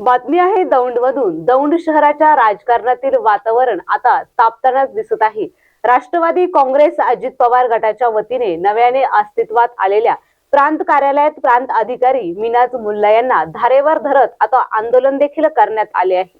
बातमी आहे दौंडमधून. दौंड शहराच्या राजकारणातील वातावरण आता तापतानाच दिसत आहे. राष्ट्रवादी काँग्रेस अजित पवार गटाच्या वतीने नव्याने अस्तित्वात आलेल्या प्रांत कार्यालयात प्रांत अधिकारी मिनाज मुल्ला यांना धारेवर धरत आता आंदोलन देखील करण्यात आले आहे.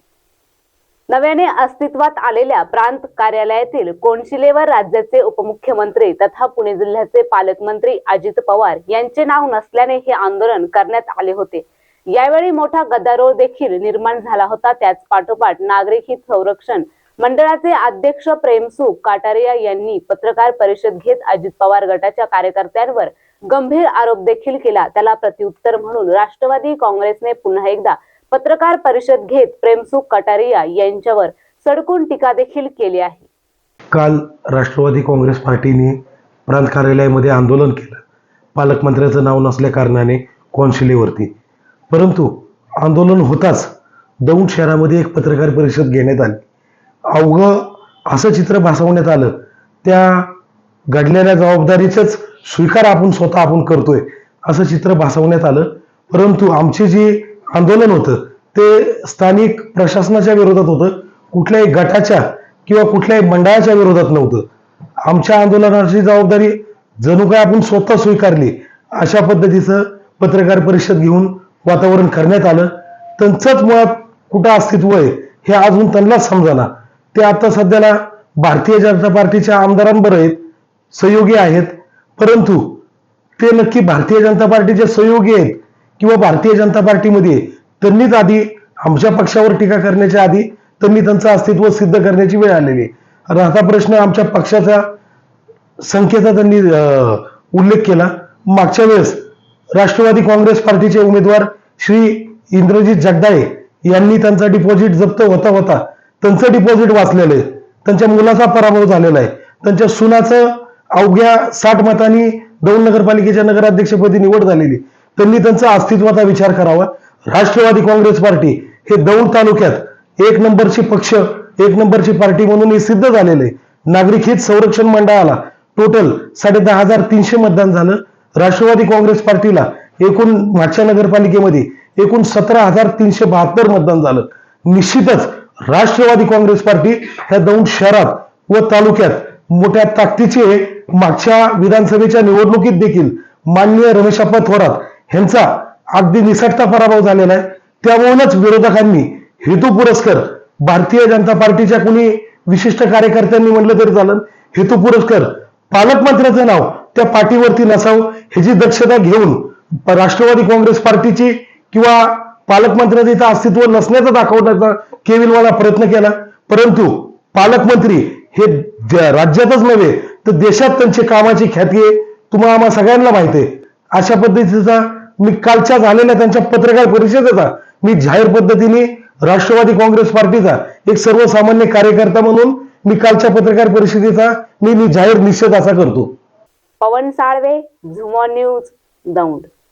नव्याने अस्तित्वात आलेल्या प्रांत कार्यालयातील कोणशिलेवर राज्याचे उपमुख्यमंत्री तथा पुणे जिल्ह्याचे पालकमंत्री अजित पवार यांचे नाव नसल्याने हे आंदोलन करण्यात आले होते. यावेळी मोठा गदारोळ देखील निर्माण झाला होता. त्याच पाठोपाठ नागरिक हित संरक्षण मंडळाचे अध्यक्ष प्रेमसुख काटारिया यांनी पत्रकार परिषद घेत अजित पवार गटाच्या कार्यकर्त्यांवर गंभीर आरोप देखील केला. त्याला प्रत्युत्तर म्हणून राष्ट्रवादी काँग्रेसने पुन्हा एकदा पत्रकार परिषद घेत प्रेमसुख कटारिया यांच्यावर सडकून टीका देखील केली आहे. काल राष्ट्रवादी काँग्रेस पार्टीने प्रांत कार्यालयामध्ये आंदोलन केलं. पालकमंत्र्याचं नाव नसल्या कारणाने कौन्सिलेवरती परंतु आंदोलन होताच दौंड शहरामध्ये एक पत्रकार परिषद घेण्यात आली. अवघं असं चित्र भासवण्यात आलं. त्या घडलेल्या जबाबदारीचंच स्वीकार आपण स्वतः आपण करतोय असं चित्र भासवण्यात आलं. परंतु आमचे जे आंदोलन होतं ते स्थानिक प्रशासनाच्या विरोधात होतं कुठल्याही गटाच्या किंवा कुठल्याही मंडळाच्या विरोधात नव्हतं. आमच्या आंदोलनाची जबाबदारी जणू काय आपण स्वतः स्वीकारली अशा पद्धतीचं पत्रकार परिषद घेऊन वातावरण करण्यात आलं. त्यांचंच मुळात कुठं अस्तित्व आहे हे अजून त्यांनाच समजाना ते आता सध्याला भारतीय जनता पार्टीच्या आमदारांबर आहेत सहयोगी आहेत. परंतु ते नक्की भारतीय जनता पार्टीचे सहयोगी आहेत किंवा भारतीय जनता पार्टीमध्ये त्यांनीच आधी आमच्या पक्षावर टीका करण्याच्या आधी त्यांनी त्यांचं अस्तित्व सिद्ध करण्याची वेळ आलेली आहे. आणि आता प्रश्न आमच्या पक्षाचा संख्येचा त्यांनी उल्लेख केला. मागच्या वेळेस राष्ट्रवादी काँग्रेस पार्टीचे उमेदवार श्री इंद्रजित जगदाळे यांनी त्यांचा डिपॉझिट जप्त होता होता त्यांचं डिपॉझिट वाचलेलं आहे. त्यांच्या मुलाचा पराभव झालेला आहे. त्यांच्या सुनाचं अवघ्या साठ मतांनी दौंड नगरपालिकेच्या नगराध्यक्षपदी निवड झालेली त्यांनी त्यांचा अस्तित्वाचा विचार करावा. राष्ट्रवादी काँग्रेस पार्टी हे दौंड तालुक्यात एक नंबरची पक्ष एक नंबरची पार्टी म्हणून हे सिद्ध झालेले नागरिक हित संरक्षण मंडळाला टोटल साडे दहा हजार तीनशे मतदान झालं. राष्ट्रवादी काँग्रेस पार्टीला एकूण मागच्या नगरपालिकेमध्ये एकूण सतरा हजार तीनशे बहात्तर मतदान झालं. निश्चितच राष्ट्रवादी काँग्रेस पार्टी ह्या दौंड शहरात व तालुक्यात मोठ्या ताकदीचे मागच्या विधानसभेच्या निवडणुकीत देखील माननीय रमेशप्पा थोरात ह्यांचा अगदी निसटता पराभव झालेला आहे. त्यामुळेच विरोधकांनी हेतू पुरस्कर भारतीय जनता पार्टीच्या कुणी विशिष्ट कार्यकर्त्यांनी म्हटलं तरी चालेल. हेतू पुरस्कर पालकमंत्र्याचं नाव त्या पाठीवरती नसावं ह्याची दक्षता घेऊन राष्ट्रवादी काँग्रेस पार्टीची किंवा पालकमंत्र्यांचं इथं अस्तित्व नसण्याचा दाखवण्याचा केविलवाला प्रयत्न केला. परंतु पालकमंत्री हे राज्यातच नव्हे तर देशात त्यांची कामाची ख्याती आहे तुम्हाला आम्हाला सगळ्यांना माहिती आहे. अशा पद्धतीचा मी कालच्या झालेल्या त्यांच्या पत्रकार परिषदेचा मी जाहीर पद्धतीने राष्ट्रवादी काँग्रेस पार्टीचा एक सर्वसामान्य कार्यकर्ता म्हणून मी कालच्या पत्रकार परिषदेचा मी मी जाहीर निषेध असा करतो. पवन साळवे झुमॉन न्यूज दौंड.